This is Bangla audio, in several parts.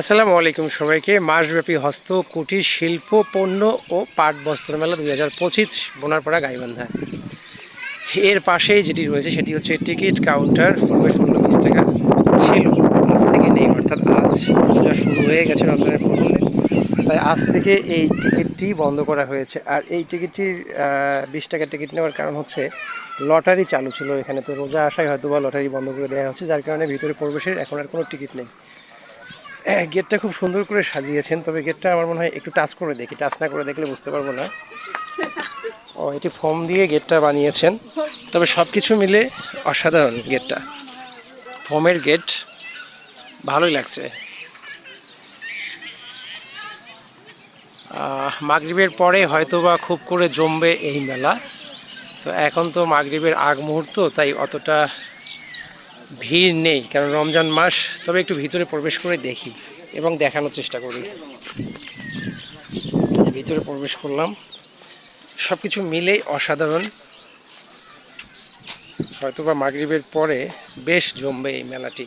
আসসালামু আলাইকুম সবাইকে। মাসব্যাপী হস্ত, কুটির, শিল্প, পণ্য ও পাট বস্ত্র মেলা দুই হাজার পঁচিশ বোনারপাড়া গাইবান্ধা। এর পাশেই যেটি রয়েছে সেটি হচ্ছে টিকিট কাউন্টার প্রবেশ মূল্য বিশ টাকা। ছিল আজ থেকে নেই, অর্থাৎ আজ পূজা শুরু হয়ে গেছে রমজানের প্রথম তাই আজ থেকে এই টিকিটটি বন্ধ করা হয়েছে। আর এই টিকিটটির বিশ টাকার টিকিট নেওয়ার কারণ হচ্ছে লটারি চালু ছিল এখানে। তো রোজা আসায় হয়তো বা লটারি বন্ধ করে দেওয়া হচ্ছে, যার কারণে ভিতরে প্রবেশের এখন আর কোনো টিকিট নেই। গেটটা খুব সুন্দর করে সাজিয়েছেন, তবে গেটটা আমার মনে হয় একটু টাচ করে দেখি। টাচ না করে দেখলে বুঝতে পারব না। ও, এটি ফোম দিয়ে গেটটা বানিয়েছেন, তবে সব কিছু মিলে অসাধারণ গেটটা। ফোমের গেট ভালোই লাগছে। মাগরিবের পরে হয়তো বা খুব করে জমবে এই মেলা। তো এখন তো মাগরিবের আগ মুহূর্ত, তাই অতটা ভিড় নেই, কারণ রমজান মাস, তবে একটু ভিতরে প্রবেশ করে দেখি এবং দেখানোর চেষ্টা করি। ভিতরে প্রবেশ করলাম। সব কিছু মিলেই অসাধারণ। হয়তো বা মাগরিবের পরে বেশ জমবে এই মেলাটি।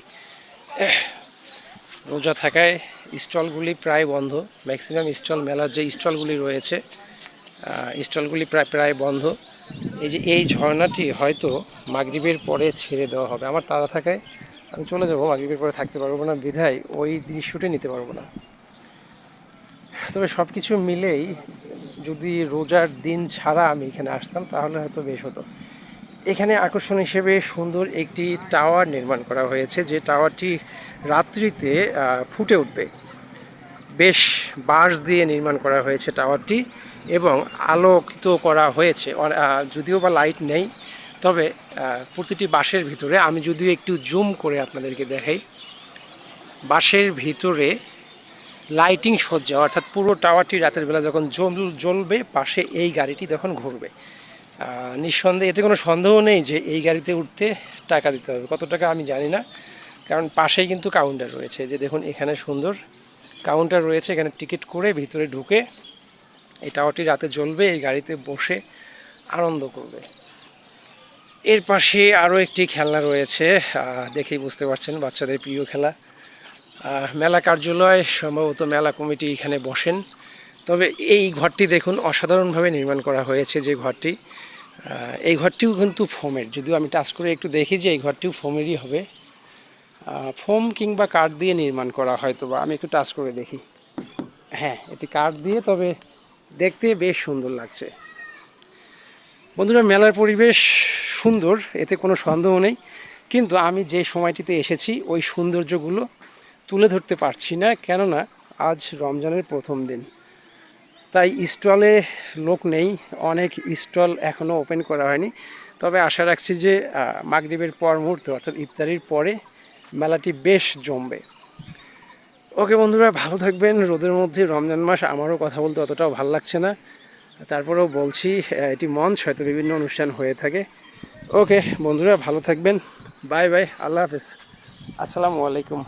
রোজা থাকায় স্টলগুলি প্রায় বন্ধ। ম্যাক্সিমাম স্টল মেলার যে স্টলগুলি রয়েছে স্টলগুলি প্রায় প্রায় বন্ধ। এই যে এই ঝর্ণাটি হয়তো মাগরিবের পরে ছেড়ে দেওয়া হবে। আমার তাড়া থাকায় আমি চলে যাব, মাগরিবের পরে থাকতে পারব না। বিধায় ওই দৃশ্যটি নিতে পারব না। তবে সব কিছু মিলেই যদি রোজার দিন ছাড়া আমি এখানে আসতাম, তাহলে হয়তো বেশ হতো। এখানে আকর্ষণ হিসেবে সুন্দর একটি টাওয়ার নির্মাণ করা হয়েছে, যে টাওয়ারটি রাত্রিতে ফুটে উঠবে। বেশ বাঁশ দিয়ে নির্মাণ করা হয়েছে টাওয়ারটি। এবং আলোকিত করা হয়েছে। যদিও বা লাইট নেই, তবে প্রতিটি বাসের ভিতরে, আমি যদিও একটু জুম করে আপনাদেরকে দেখাই। বাসের ভিতরে লাইটিং সজ্জা, অর্থাৎ পুরো টাওয়ারটি রাতের বেলা যখন জ্বল, জ্বলবে, পাশে এই গাড়িটি তখন ঘুরবে। নিঃসন্দেহে, এতে কোনো সন্দেহ নেই যে এই গাড়িতে উঠতে টাকা দিতে হবে। কত টাকা আমি জানি না, কারণ পাশেই কিন্তু কাউন্টার রয়েছে। যে দেখুন, এখানে সুন্দর কাউন্টার রয়েছে, এখানে টিকিট করে ভিতরে ঢুকে এই টাওয়ারটি রাতে জ্বলবে, এই গাড়িতে বসে আনন্দ করবে। এর পাশে আরও একটি খেলনা রয়েছে দেখেই বুঝতে পারছেন বাচ্চাদের প্রিয় খেলা। মেলা কার্যালয়, সম্ভবত মেলা কমিটি এখানে বসেন। তবে এই ঘরটি দেখুন, অসাধারণভাবে নির্মাণ করা হয়েছে যে ঘরটি। এই ঘরটিও কিন্তু ফোমের। যদিও আমি টাচ করে একটু দেখি যে এই ঘরটিও ফোমেরই হবে। ফোম কিংবা কাঠ দিয়ে নির্মাণ করা হয়তো বা আমি একটু টাচ করে দেখি। হ্যাঁ এটি কাঠ দিয়ে, তবে দেখতে বেশ সুন্দর লাগছে। বন্ধুরা, মেলার পরিবেশ সুন্দর, এতে কোনো সন্দেহ নেই। কিন্তু আমি যে সময়টিতে এসেছি, ওই সৌন্দর্যগুলো তুলে ধরতে পারছি না, কেননা আজ রমজানের প্রথম দিন। তাই স্টলে লোক নেই, অনেক স্টল এখনও ওপেন করা হয়নি। তবে আশা রাখছি যে মাগরিবের পর মুহূর্তে, অর্থাৎ ইফতারির পরে, মেলাটি বেশ জমবে। ওকে বন্ধুরা, ভালো থাকবেন। রোদের মধ্যে রমজান মাস আমারও কথা বলতে অতটাও ভালো লাগছে না। তারপরেও বলছি এটি মঞ্চ হয়তো বিভিন্ন অনুষ্ঠান হয়ে থাকে। ওকে বন্ধুরা, ভালো থাকবেন। বাই বাই, আল্লাহ হাফেজ। আসসালামু আলাইকুম।